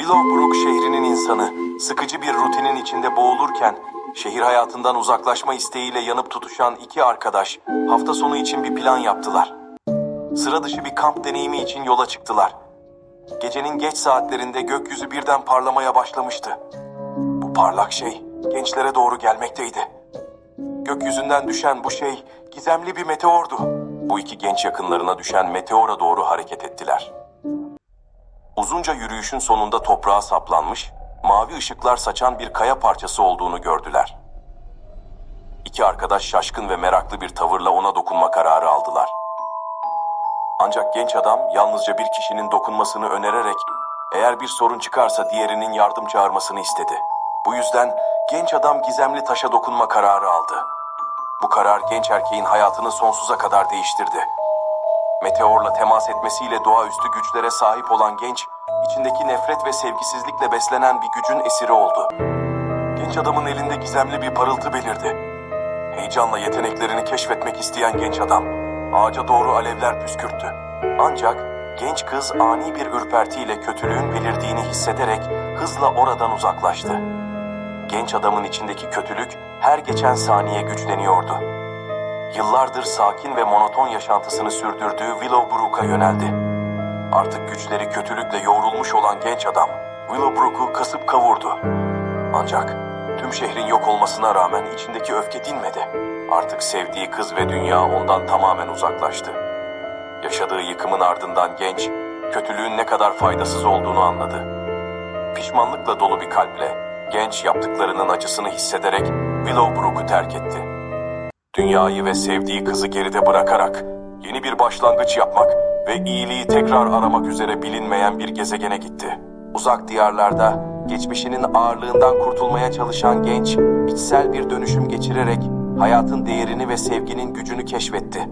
Willowbrook şehrinin insanı sıkıcı bir rutinin içinde boğulurken şehir hayatından uzaklaşma isteğiyle yanıp tutuşan iki arkadaş hafta sonu için bir plan yaptılar. Sıra dışı bir kamp deneyimi için yola çıktılar. Gecenin geç saatlerinde gökyüzü birden parlamaya başlamıştı. Bu parlak şey gençlere doğru gelmekteydi. Gökyüzünden düşen bu şey gizemli bir meteordu. Bu iki genç yakınlarına düşen meteora doğru hareket ettiler. Uzunca yürüyüşün sonunda toprağa saplanmış, mavi ışıklar saçan bir kaya parçası olduğunu gördüler. İki arkadaş şaşkın ve meraklı bir tavırla ona dokunma kararı aldılar. Ancak genç adam yalnızca bir kişinin dokunmasını önererek eğer bir sorun çıkarsa diğerinin yardım çağırmasını istedi. Bu yüzden genç adam gizemli taşa dokunma kararı aldı. Bu karar genç erkeğin hayatını sonsuza kadar değiştirdi. Meteorla temas etmesiyle doğaüstü güçlere sahip olan genç, içindeki nefret ve sevgisizlikle beslenen bir gücün esiri oldu. Genç adamın elinde gizemli bir parıltı belirdi. Heyecanla yeteneklerini keşfetmek isteyen genç adam, ağaca doğru alevler püskürttü. Ancak genç kız ani bir ürpertiyle kötülüğün belirdiğini hissederek hızla oradan uzaklaştı. Genç adamın içindeki kötülük her geçen saniye güçleniyordu. Yıllardır sakin ve monoton yaşantısını sürdürdüğü Willowbrook'a yöneldi. Artık güçleri kötülükle yoğrulmuş olan genç adam Willowbrook'u kasıp kavurdu. Ancak tüm şehrin yok olmasına rağmen içindeki öfke dinmedi. Artık sevdiği kız ve dünya ondan tamamen uzaklaştı. Yaşadığı yıkımın ardından genç, kötülüğün ne kadar faydasız olduğunu anladı. Pişmanlıkla dolu bir kalple genç yaptıklarının acısını hissederek Willowbrook'u terk etti. Dünyayı ve sevdiği kızı geride bırakarak yeni bir başlangıç yapmak ve iyiliği tekrar aramak üzere bilinmeyen bir gezegene gitti. Uzak diyarlarda geçmişinin ağırlığından kurtulmaya çalışan genç içsel bir dönüşüm geçirerek hayatın değerini ve sevginin gücünü keşfetti.